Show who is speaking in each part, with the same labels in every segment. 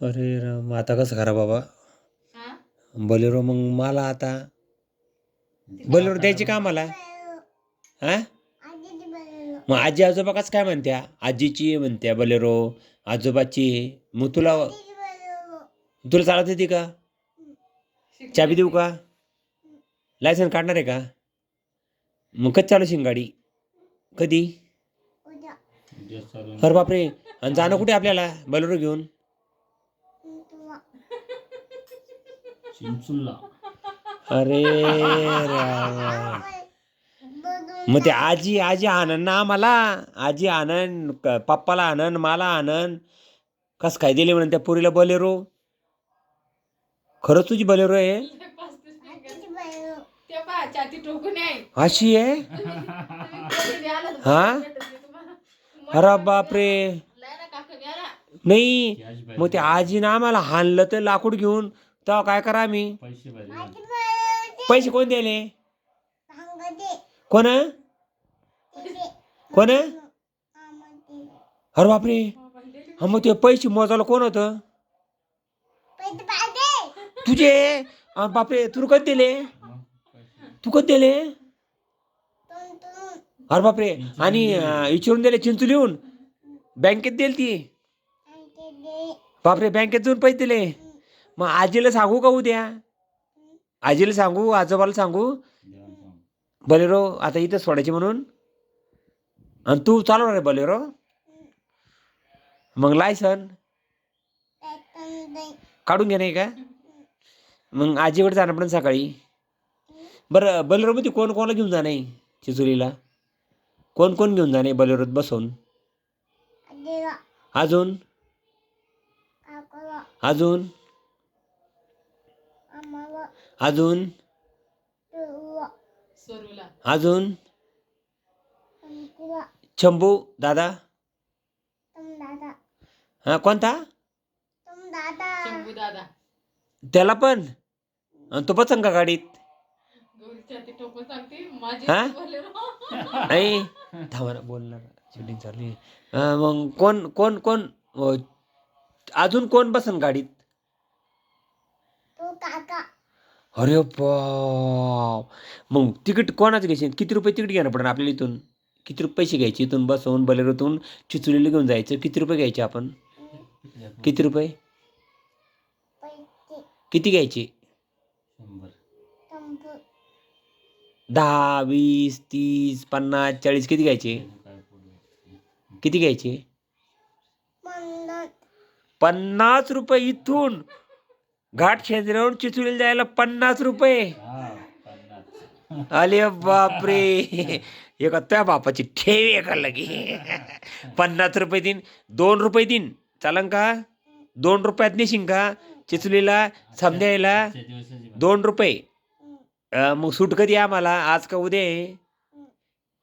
Speaker 1: अरे. राम आता कसं करा बाबा?
Speaker 2: हा?
Speaker 1: बलेरो मग मला आता. बलेरो द्यायची का मला हा? मग आजी आजोबा कसं काय म्हणत्या? आजीची आहे म्हणत्या बलेरो आजोबाची आहे. मग तुला तुला चालत येते का? चाबी देऊ का? लायसन काढणार आहे का? मग कधी चालू गाडी कधी? अरे बापरे. आणि जाणं कुठे आपल्याला? बलेरो घेऊन? अरे मग ते आजी आजी आनंद ना आम्हाला. आजी आनंद पप्पाला आनंद मला आनंद कस काय दिले म्हणून त्या पुरीला बलेरो? खरंच तुझी बलेरो आहे. अशी आहे? हा? अरे बापरे. नाही मग ते आजीनं आम्हाला हाणलं तर लाकूड घेऊन तेव्हा काय करा आम्ही?
Speaker 3: पैसे
Speaker 1: कोण दिले कोण? कोण? अरे बापरे. हा मग ते पैसे मोजायला कोण होतं? तुझे? बापरे तू कधी दिले? तू कधी दिले? अरे बापरे. आणि विचारून दिले चिंचू लिहून बँकेत दिली ती. बापरे बँकेत जाऊन पैसे दिले. मग आजीला सांगू का उद्या? आजीला सांगू आजोबाला सांगू. बलेरो आता इथं सोडायची म्हणून. आणि तू चालवणार आहे बलेरो मग लायसन काढून घे नाही का? मग आजीकडे जाणं पण सकाळी. बरं बलेरोमध्ये कोण कोणाला घेऊन जाणार चिचुलीला? कोण कोण घेऊन जाणे बलेरोत
Speaker 4: आजीला.
Speaker 1: अजून? अजून?
Speaker 4: आम्हाला.
Speaker 1: अजून? अजून? शंभू दादा?
Speaker 4: तुम दादा.
Speaker 1: हा कोणता?
Speaker 4: तुम दादा.
Speaker 2: शंभू दादा.
Speaker 1: त्याला पण? आणि तो बसन का गाडीत? हा?
Speaker 2: बोलेरो
Speaker 1: नाही थांबा ना बोलणार शूटिंग चालू आहे. हा, मग कोण कोण कोण अजून कोण बसन गाडीत?
Speaker 4: तू काका.
Speaker 1: अरे बाप. मग तिकीट कोणाचं घ्यायचे? किती रुपये तिकीट घेणं पडणार आपल्याला इथून? किती रुपये पैसे घ्यायचे इथून बसवून बलेरोतून चिचुलीला घेऊन जायचं? किती रुपये घ्यायचे आपण? किती रुपये? किती घ्यायचे? दहा वीस तीस पन्नास चाळीस किती घ्यायचे? किती घ्यायचे? पन्नास रुपये इथून घाट शेंद्रावरून चिचुलीला जायला पन्नास रुपये. अरे बापरे. एका त्या बापाची ठेव एका लगे पन्नास रुपये देईन दोन रुपये देईन चालन का? दोन रुपयात नेशील का? चिचुलीला समजायला दोन रुपये. मग सूट कधी आम्हाला? आज का उद्या आहे?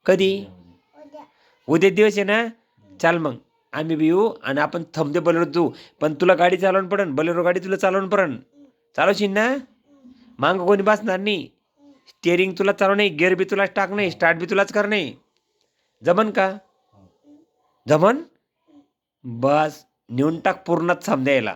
Speaker 1: कधी? उद्या. दिवस आहे ना? चाल मग. आम्ही बी येऊ आणि आपण थमते बलेरो जाऊ पण तुला गाडी चालवून पडन. बलेरो गाडी तुला चालवून पडन. चालवशील ना? मांग कोणी बसणार नाही. स्टेअरिंग तुला चालव नाही गेअर बी तुलाच टाक नाही स्टार्ट बी तुलाच कर नाही जमन का? जमन? बस. नेऊन टाक पूर्णात समजायला